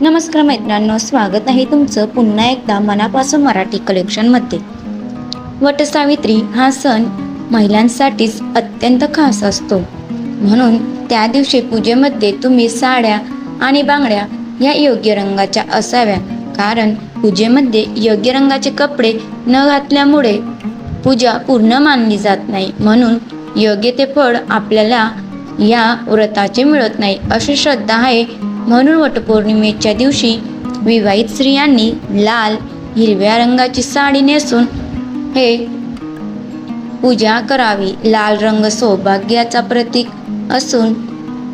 नमस्कार मित्रांनो स्वागत आहे तुमचं पुन्हा एकदा मनापासून मराठी कलेक्शनमध्ये वटसावित्री हा सण महिलांसाठीच अत्यंत खास असतो. म्हणून त्या दिवशी पूजेमध्ये तुम्ही साड्या आणि बांगड्या या योग्य रंगाच्या असाव्या. कारण पूजेमध्ये योग्य रंगाचे कपडे न घातल्यामुळे पूजा पूर्ण मानली जात नाही. म्हणून योग्य ते फळ आपल्याला या व्रताचे मिळत नाही अशी श्रद्धा आहे म्हणून वटपौर्णिमेच्या दिवशी विवाहित स्त्रियांनी लाल हिरव्या रंगाची साडी नेसून हे पूजा करावी. लाल रंग सौभाग्याचा प्रतीक असून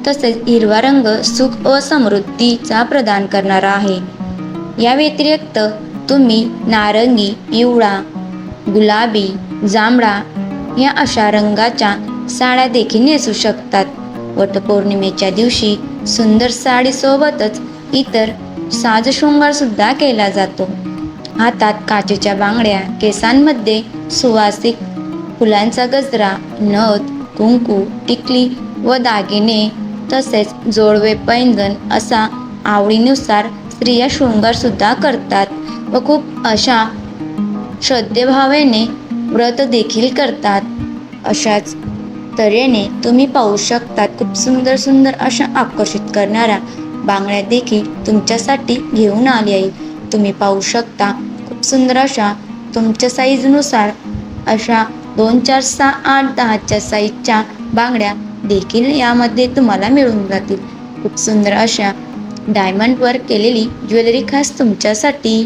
तसेच हिरवा रंग सुख व समृद्धीचा प्रदान करणारा आहे. या व्यतिरिक्त तुम्ही नारंगी पिवळा गुलाबी जांभळा या अशा रंगाच्या साड्या देखील नेसू शकतात. वटपौर्णिमेच्या दिवशी सुंदर साडीसोबतच इतर साजशृंगार सुद्धा केला जातो. हातात काचेच्या बांगड्या केसांमध्ये सुवासिक फुलांचा गजरा नथ कुंकू टिकली व दागिने तसेच जोडवे पैंजण असा आवडीनुसार स्त्रिया शृंगार सुद्धा करतात व खूप अशा श्रद्धेभावेने व्रत देखील करतात. अशाच तऱ्हेने तुम्ही पाहू शकता खूप सुंदर सुंदर अशा आकर्षित करणाऱ्या बांगड्या देखील तुमच्यासाठी घेऊन आली आहे. तुम्ही पाहू शकता खूप सुंदर अशा तुमच्या साईजनुसार अशा दोन चार सहा आठ दहाच्या साईजच्या बांगड्या देखील यामध्ये तुम्हाला मिळून जातील. खूप सुंदर अशा डायमंडवर केलेली ज्वेलरी खास तुमच्यासाठी.